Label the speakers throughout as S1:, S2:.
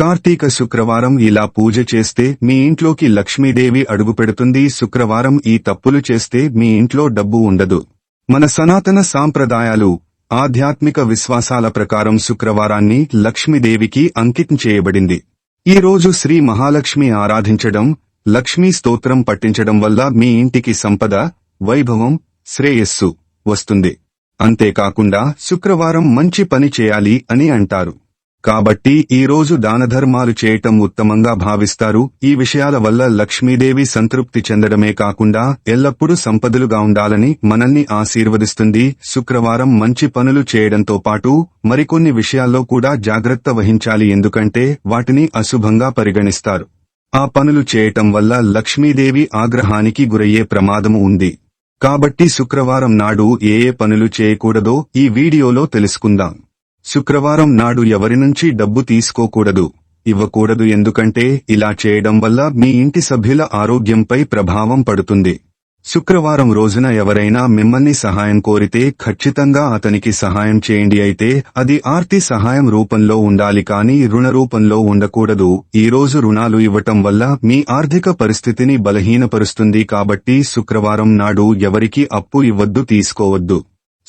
S1: కార్తీక శుక్రవారం ఇలా పూజ చేస్తే మీ ఇంట్లోకి లక్ష్మీదేవి అడుగుపెడుతుంది శుక్రవారం ఈ తప్పులు చేస్తే మీ ఇంట్లో డబ్బు ఉండదు. మన సనాతన సాంప్రదాయాలు ఆధ్యాత్మిక విశ్వాసాల ప్రకారం శుక్రవారాన్ని లక్ష్మీదేవికి అంకితం చేయబడింది. ఈ రోజు శ్రీ మహాలక్ష్మి ఆరాధించడం లక్ష్మీ స్తోత్రం పట్టించడం వల్ల మీ ఇంటికి సంపద వైభవం శ్రేయస్సు వస్తుంది. అంతేకాకుండా శుక్రవారం మంచి పని చేయాలి అని అంటారు. కాబట్టి ఈ రోజు దానధర్మాలు చేయటం ఉత్తమంగా భావిస్తారు. ఈ విషయాల వల్ల లక్ష్మీదేవి సంతృప్తి చెందడమే కాకుండా ఎల్లప్పుడూ సంపదలుగా ఉండాలని మనల్ని ఆశీర్వదిస్తుంది. శుక్రవారం మంచి పనులు చేయడంతో పాటు మరికొన్ని విషయాల్లో కూడా జాగ్రత్త వహించాలి ఎందుకంటే వాటిని అశుభంగా పరిగణిస్తారు. ఆ పనులు చేయటం వల్ల లక్ష్మీదేవి ఆగ్రహానికి గురయ్యే ప్రమాదము ఉంది. కాబట్టి శుక్రవారం నాడు ఏ ఏ పనులు చేయకూడదో ఈ వీడియోలో తెలుసుకుందాం. శుక్రవారం నాడు ఎవరి నుంచి డబ్బు తీసుకోకూడదు ఇవ్వకూడదు ఎందుకంటే ఇలా చేయడం వల్ల మీ ఇంటి సభ్యుల ఆరోగ్యంపై ప్రభావం పడుతుంది. శుక్రవారం రోజున ఎవరైనా మిమ్మల్ని సహాయం కోరితే ఖచ్చితంగా అతనికి సహాయం చేయండి అయితే అది ఆర్తి సహాయం రూపంలో ఉండాలి కానీ రుణ రూపంలో ఉండకూడదు. ఈ రోజు రుణాలు ఇవ్వటం వల్ల మీ ఆర్థిక పరిస్థితిని బలహీనపరుస్తుంది కాబట్టి శుక్రవారం నాడు ఎవరికి అప్పు ఇవ్వద్దు తీసుకోవద్దు.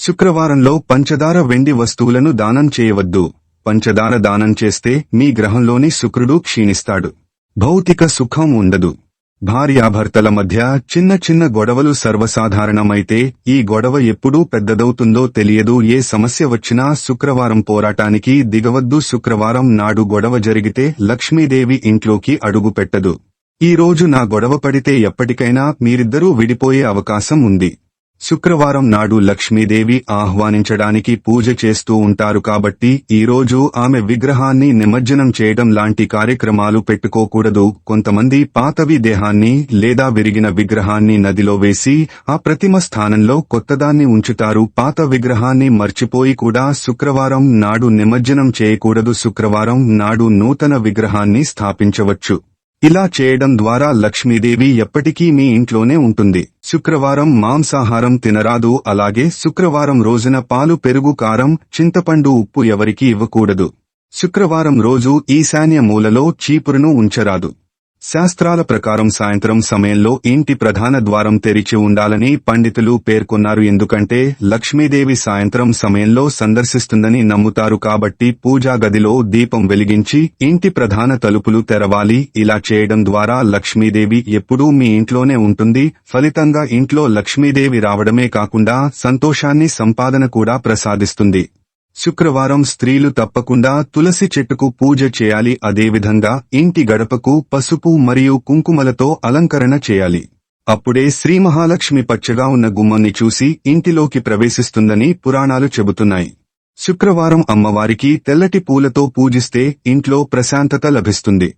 S1: శుక్రవారంలో పంచదార వెండి వస్తువులను దానం చేయవద్దు. పంచదార దానం చేస్తే మీ గ్రహంలోని శుక్రుడు క్షీణిస్తాడు. భౌతిక సుఖం ఉండదు. భార్యాభర్తల మధ్య చిన్న చిన్న గొడవలు సర్వసాధారణమైతే ఈ గొడవ ఎప్పుడూ పెద్దదవుతుందో తెలియదు. ఏ సమస్య వచ్చినా శుక్రవారం పోరాటానికి దిగవద్దు. శుక్రవారం నాడు గొడవ జరిగితే లక్ష్మీదేవి ఇంట్లోకి అడుగు పెట్టదు. ఈ రోజు నా గొడవ పడితే ఎప్పటికైనా మీరిద్దరూ విడిపోయే అవకాశం ఉంది. శుక్రవారం నాడు లక్ష్మీదేవి ఆహ్వానించడానికి పూజ చేస్తూ ఉంటారు కాబట్టి ఈ రోజు ఆమె విగ్రహాన్ని నిమజ్జనం చేయడం లాంటి కార్యక్రమాలు పెట్టుకోకూడదు. కొంతమంది పాతవి దేహాన్ని లేదా విరిగిన విగ్రహాన్ని నదిలో వేసి ఆ ప్రతిమ స్థానంలో కొత్తదాన్ని ఉంచుతారు. పాత విగ్రహాన్ని మర్చిపోయి కూడా శుక్రవారం నాడు నిమజ్జనం చేయకూడదు. శుక్రవారం నాడు నూతన విగ్రహాన్ని స్థాపించవచ్చు. ఇలా చేయడం ద్వారా లక్ష్మీదేవి ఎప్పటికీ మీ ఇంట్లోనే ఉంటుంది. శుక్రవారం మాంసాహారం తినరాదు అలాగే శుక్రవారం రోజున పాలు పెరుగు కారం చింతపండు ఉప్పు ఎవరికీ ఇవ్వకూడదు. శుక్రవారం రోజు ఈశాన్య మూలలో చీపురును ఉంచరాదు. శాస్త్రాల ప్రకారం సాయంత్రం సమయంలో ఇంటి ప్రధాన ద్వారం తెరిచి ఉండాలని పండితులు పేర్కొన్నారు. ఎందుకంటే లక్ష్మీదేవి సాయంత్రం సమయంలో సందర్శిస్తుందని నమ్ముతారు కాబట్టి పూజా గదిలో దీపం వెలిగించి ఇంటి ప్రధాన తలుపులు తెరవాలి. ఇలా చేయడం ద్వారా లక్ష్మీదేవి ఎప్పుడూ మీ ఇంట్లోనే ఉంటుంది. ఫలితంగా ఇంట్లో లక్ష్మీదేవి రావడమే కాకుండా సంతోషాన్ని సంపాదన కూడా ప్రసాదిస్తుంది. శుక్రవారం స్త్రీలు తప్పకుండా తులసి చెట్టుకు పూజ చేయాలి అదేవిధంగా ఇంటి గడపకు పసుపు మరియు కుంకుమలతో అలంకరణ చేయాలి. అప్పుడే శ్రీ మహాలక్ష్మి పచ్చగా ఉన్న గుమ్మాన్ని చూసి ఇంటిలోకి ప్రవేశిస్తుందని పురాణాలు చెబుతున్నాయి. శుక్రవారం అమ్మవారికి తెల్లటి పూలతో పూజిస్తే ఇంట్లో ప్రశాంతత లభిస్తుంది.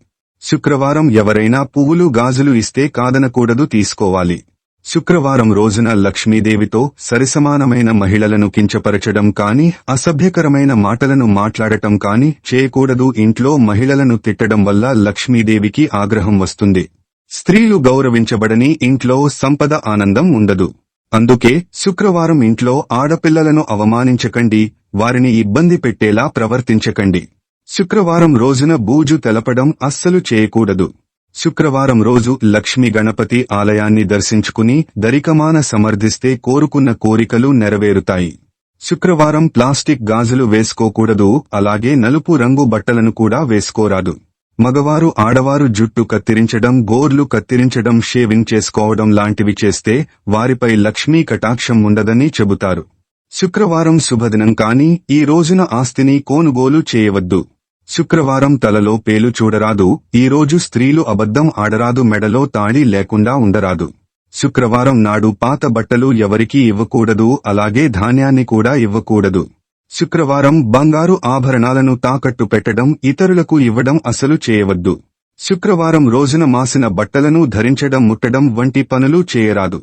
S1: శుక్రవారం ఎవరైనా పువ్వులు గాజులు ఇస్తే కాదనకూడదు తీసుకోవాలి. శుక్రవారం రోజున లక్ష్మీదేవితో సరిసమానమైన మహిళలను కించపరచడం కాని అసభ్యకరమైన మాటలను మాట్లాడటం కాని చేయకూడదు. ఇంట్లో మహిళలను తిట్టడం వల్ల లక్ష్మీదేవికి ఆగ్రహం వస్తుంది. స్త్రీలు గౌరవించబడని ఇంట్లో సంపద ఆనందం ఉండదు. అందుకే శుక్రవారం ఇంట్లో ఆడపిల్లలను అవమానించకండి వారిని ఇబ్బంది పెట్టేలా ప్రవర్తించకండి. శుక్రవారం రోజున బూజు తెలపడం అస్సలు చేయకూడదు. శుక్రవారం రోజు లక్ష్మీ గణపతి ఆలయాన్ని దర్శించుకుని దరికమాన సమర్థిస్తే కోరుకున్న కోరికలు నెరవేరుతాయి. శుక్రవారం ప్లాస్టిక్ గాజులు వేసుకోకూడదు అలాగే నలుపు రంగు బట్టలను కూడా వేసుకోరాదు. మగవారు ఆడవారు జుట్టు కత్తిరించడం గోర్లు కత్తిరించడం షేవింగ్ చేసుకోవడం లాంటివి చేస్తే వారిపై లక్ష్మీ కటాక్షం ఉండదని చెబుతారు. శుక్రవారం శుభదినం కాని ఈ రోజున ఆస్తిని కొనుగోలు చేయవద్దు. శుక్రవారం తలలో పేలు చూడరాదు ఈ రోజు స్త్రీలు అబద్ధం ఆడరాదు మెడలో తాళి లేకుండా ఉండరాదు. శుక్రవారం నాడు పాత బట్టలు ఎవరికీ ఇవ్వకూడదు అలాగే ధాన్యాన్ని కూడా ఇవ్వకూడదు. శుక్రవారం బంగారు ఆభరణాలను తాకట్టు పెట్టడం ఇతరులకు ఇవ్వడం అసలు చేయవద్దు. శుక్రవారం రోజున మాసిన బట్టలను ధరించడం ముట్టడం వంటి పనులు చేయరాదు.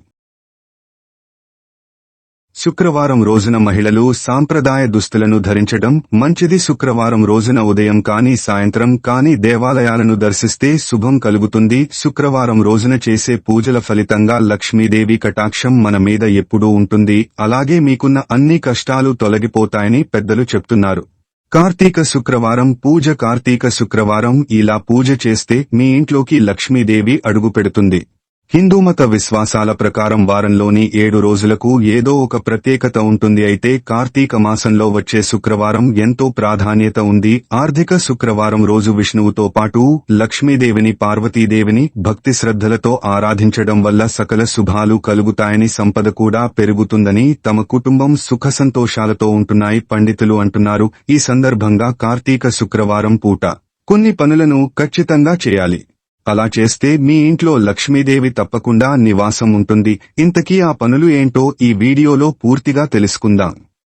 S1: శుక్రవారం రోజున మహిళలు సాంప్రదాయ దుస్తులను ధరించడం మంచిది. శుక్రవారం రోజున ఉదయం కానీ సాయంత్రం కానీ దేవాలయాలను దర్శిస్తే శుభం కలుగుతుంది. శుక్రవారం రోజున చేసే పూజల ఫలితంగా లక్ష్మీదేవి కటాక్షం మన మీద ఎప్పుడూ ఉంటుంది. అలాగే మీకున్న అన్ని కష్టాలు తొలగిపోతాయని పెద్దలు చెప్తున్నారు. కార్తీక శుక్రవారం పూజ కార్తీక శుక్రవారం ఇలా పూజ చేస్తే మీ ఇంట్లోకి లక్ష్మీదేవి అడుగుపెడుతుంది హిందూమత హిందూ మత విశ్వాసాల ప్రకారం వారంలోని ఏడు రోజులకు ఏదో ఒక ప్రత్యేకత ఉంటుంది. అయితే కార్తీక మాసంలో వచ్చే శుక్రవారం ఎంతో ప్రాధాన్యత ఉంది. ఆర్థిక శుక్రవారం రోజు విష్ణువుతో పాటు లక్ష్మీదేవిని పార్వతీదేవిని భక్తి శ్రద్ధలతో ఆరాధించడం వల్ల సకల శుభాలు కలుగుతాయని సంపద కూడా పెరుగుతుందని తమ కుటుంబం సుఖ సంతోషాలతో ఉంటున్నాయి పండితులు అంటున్నారు. ఈ సందర్భంగా కార్తీక శుక్రవారం పూట కొన్ని పనులను ఖచ్చితంగా చేయాలి. అలా చేస్తే మీ ఇంట్లో లక్ష్మీదేవి తప్పకుండా నివాసం ఉంటుంది. ఇంతకీ ఆ పనులు ఏంటో ఈ వీడియోలో పూర్తిగా తెలుసుకుందాం.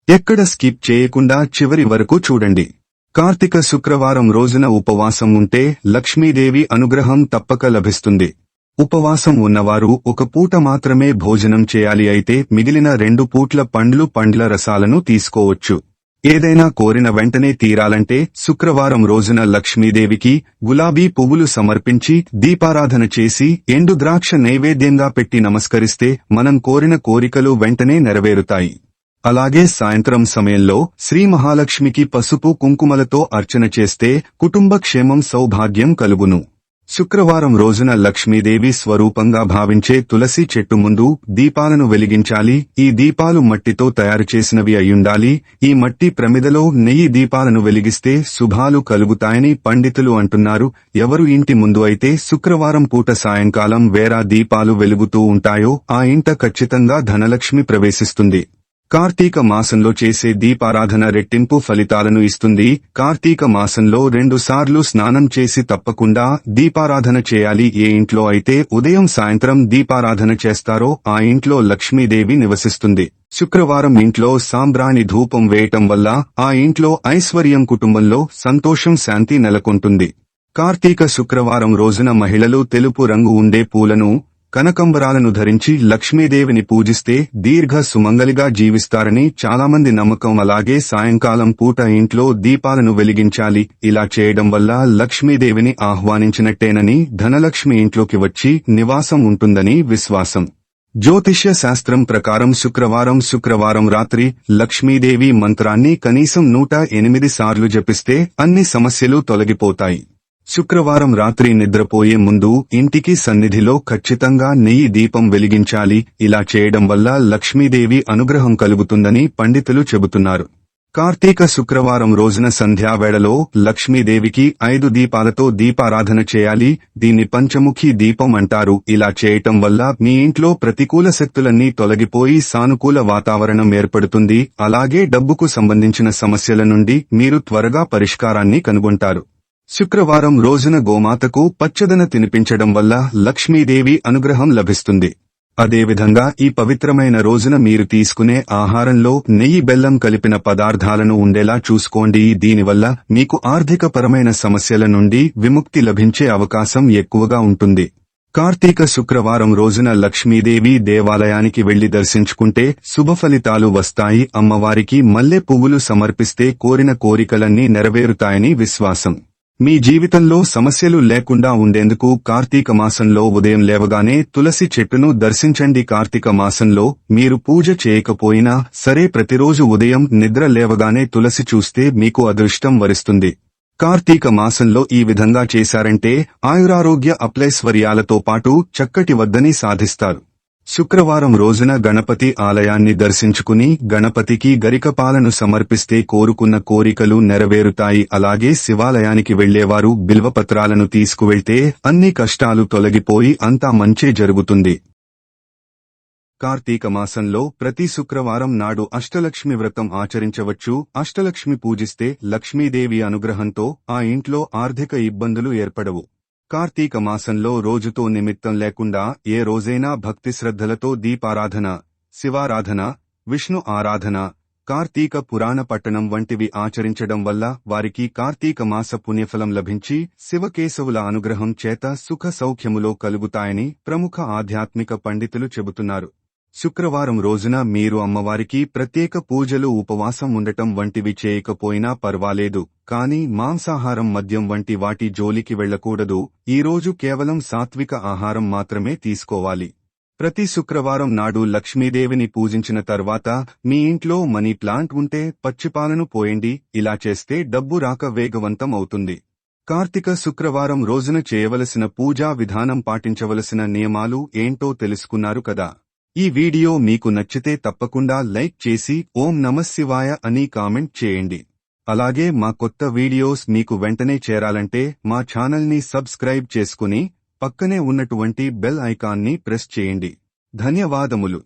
S1: ఎక్కడ స్కిప్ చేయకుండా చివరి వరకు చూడండి. కార్తీక శుక్రవారం రోజున ఉపవాసం ఉంటే లక్ష్మీదేవి అనుగ్రహం తప్పక లభిస్తుంది. ఉపవాసం ఉన్నవారు ఒక పూట మాత్రమే భోజనం చేయాలి అయితే మిగిలిన రెండు పూట్ల పండ్లు పండ్ల రసాలను తీసుకోవచ్చు. ఏదైనా కోరిన వెంటనే తీరాలంటే శుక్రవారం రోజున లక్ష్మీదేవికి గులాబీ పువ్వులు సమర్పించి దీపారాధన చేసి ఎండు ద్రాక్ష నైవేద్యంగా పెట్టి నమస్కరిస్తే మనం కోరిన కోరికలు వెంటనే నెరవేరుతాయి. అలాగే సాయంత్రం సమయంలో శ్రీ మహాలక్ష్మికి పసుపు కుంకుమలతో అర్చన చేస్తే కుటుంబ క్షేమం సౌభాగ్యం కలుగును. శుక్రవారం రోజున లక్ష్మీదేవి స్వరూపంగా భావించే తులసి చెట్టు ముందు దీపాలను వెలిగించాలి. ఈ దీపాలు మట్టితో తయారు చేసినవి అయ్యుండాలి. ఈ మట్టి ప్రమిదలో నెయ్యి దీపాలను వెలిగిస్తే శుభాలు కలుగుతాయని పండితులు అంటున్నారు. ఎవరు ఇంటి ముందు అయితే శుక్రవారం పూట సాయంకాలం వేరా దీపాలు వెలుగుతూ ఉంటాయో ఆ ఇంట ఖచ్చితంగా ధనలక్ష్మి ప్రవేశిస్తుంది. కార్తీక మాసంలో చేసే దీపారాధన రెట్టింపు ఫలితాలను ఇస్తుంది. కార్తీక మాసంలో రెండు సార్లు స్నానం చేసి తప్పకుండా దీపారాధన చేయాలి. ఏ ఇంట్లో అయితే ఉదయం సాయంత్రం దీపారాధన చేస్తారో ఆ ఇంట్లో లక్ష్మీదేవి నివసిస్తుంది. శుక్రవారం ఇంట్లో సాంబ్రాణి ధూపం వేయటం వల్ల ఆ ఇంట్లో ఐశ్వర్యం కుటుంబంలో సంతోషం శాంతి నెలకొంటుంది. కార్తీక శుక్రవారం రోజున మహిళలు తెలుపు రంగు ఉండే పూలను కనకంబరాలను ధరించి లక్ష్మీదేవిని పూజిస్తే దీర్ఘ సుమంగలిగా జీవిస్తారని చాలామంది నమ్మకం. అలాగే సాయంకాలం పూట ఇంట్లో దీపాలను వెలిగించాలి. ఇలా చేయడం వల్ల లక్ష్మీదేవిని ఆహ్వానించినట్టేనని ధనలక్ష్మి ఇంట్లోకి వచ్చి నివాసం ఉంటుందని విశ్వాసం. జ్యోతిష్య శాస్త్రం ప్రకారం శుక్రవారం శుక్రవారం రాత్రి లక్ష్మీదేవి మంత్రాన్ని కనీసం నూట ఎనిమిది సార్లు జపిస్తే అన్ని సమస్యలు తొలగిపోతాయి. శుక్రవారం రాత్రి నిద్రపోయే ముందు ఇంటికి సన్నిధిలో ఖచ్చితంగా నెయ్యి దీపం వెలిగించాలి. ఇలా చేయడం వల్ల లక్ష్మీదేవి అనుగ్రహం కలుగుతుందని పండితులు చెబుతున్నారు. కార్తీక శుక్రవారం రోజున సంధ్యావేళలో లక్ష్మీదేవికి ఐదు దీపాలతో దీపారాధన చేయాలి. దీన్ని పంచముఖి దీపం అంటారు. ఇలా చేయటం వల్ల మీ ఇంట్లో ప్రతికూల శక్తులన్నీ తొలగిపోయి సానుకూల వాతావరణం ఏర్పడుతుంది. అలాగే డబ్బుకు సంబంధించిన సమస్యల నుండి మీరు త్వరగా పరిష్కారాన్ని కనుగొంటారు. శుక్రవారం రోజున గోమాతకు పచ్చదన తినిపించడం వల్ల లక్ష్మీదేవి అనుగ్రహం లభిస్తుంది. అదేవిధంగా ఈ పవిత్రమైన రోజున మీరు తీసుకునే ఆహారంలో నెయ్యి బెల్లం కలిపిన పదార్థాలను ఉండేలా చూసుకోండి. దీనివల్ల మీకు ఆర్థికపరమైన సమస్యల నుండి విముక్తి లభించే అవకాశం ఎక్కువగా ఉంటుంది. కార్తీక శుక్రవారం రోజున లక్ష్మీదేవి దేవాలయానికి వెళ్ళి దర్శించుకుంటే శుభ ఫలితాలు వస్తాయి. అమ్మవారికి మల్లె పువ్వులు సమర్పిస్తే కోరిన కోరికలన్నీ నెరవేరుతాయని విశ్వాసం. మీ జీవితంలో సమస్యలు లేకుండా ఉండేందుకు కార్తీక మాసంలో ఉదయం లేవగానే తులసి చెట్టును దర్శించండి. కార్తీక మాసంలో మీరు పూజ చేయకపోయినా సరే ప్రతిరోజు ఉదయం నిద్ర లేవగానే తులసి చూస్తే మీకు అదృష్టం వరిస్తుంది. కార్తీక మాసంలో ఈ విధంగా చేశారంటే ఆయురారోగ్య అప్లైశ్వర్యాలతో పాటు చక్కటి వద్దని సాధిస్తారు. శుక్రవారం రోజున గణపతి ఆలయాన్ని దర్శించుకుని గణపతికి గరికపాలను సమర్పిస్తే కోరుకున్న కోరికలు నెరవేరుతాయి. అలాగే శివాలయానికి వెళ్ళేవారు బిల్వపత్రాలను తీసుకువెళ్తే అన్ని కష్టాలు తొలగిపోయి అంతా మంచే జరుగుతుంది. కార్తీక మాసంలో ప్రతి శుక్రవారం నాడు అష్టలక్ష్మి వ్రతం ఆచరించవచ్చు. అష్టలక్ష్మి పూజిస్తే లక్ష్మీదేవి అనుగ్రహంతో ఆ ఇంట్లో ఆర్థిక ఇబ్బందులు ఏర్పడవు. కార్తీక మాసంలో రోజుతో నిమిత్తం లేకుండా ఏ రోజైనా భక్తి శ్రద్ధలతో దీపారాధన శివారాధన విష్ణు ఆరాధన కార్తీక పురాణ పట్టణం వంటివి ఆచరించడం వల్ల వారికి కార్తీక మాస పుణ్యఫలం లభించి శివకేశవుల అనుగ్రహం చేత సుఖ సౌఖ్యములో కలుగుతాయని ప్రముఖ ఆధ్యాత్మిక పండితులు చెబుతున్నారు. శుక్రవారం రోజున మీరు అమ్మవారికి ప్రత్యేక పూజలు ఉపవాసం ఉండటం వంటివి చేయకపోయినా పర్వాలేదు కానీ మాంసాహారం మద్యం వంటి వాటి జోలికి వెళ్ళకూడదు ఈ రోజు కేవలం సాత్విక ఆహారం మాత్రమే తీసుకోవాలి. ప్రతి శుక్రవారం నాడు లక్ష్మీదేవిని పూజించిన తర్వాత మీ ఇంట్లో మనీ ప్లాంట్ ఉంటే పచ్చిపాలను పోయండి ఇలా చేస్తే డబ్బు రాక వేగవంతం అవుతుంది. కార్తీక శుక్రవారం రోజున చేయవలసిన పూజా విధానం పాటించవలసిన నియమాలు ఏంటో తెలుసుకున్నారు కదా. ఈ వీడియో మీకు నచ్చితే తప్పకుండా లైక్ చేసి ఓం నమశివాయ అని కామెంట్ చేయండి. అలాగే మా కొత్త వీడియోస్ మీకు వెంటనే చేరాలంటే మా ఛానల్ని సబ్స్క్రైబ్ చేసుకుని పక్కనే ఉన్నటువంటి బెల్ ఐకాన్ని ప్రెస్ చేయండి. ధన్యవాదములు.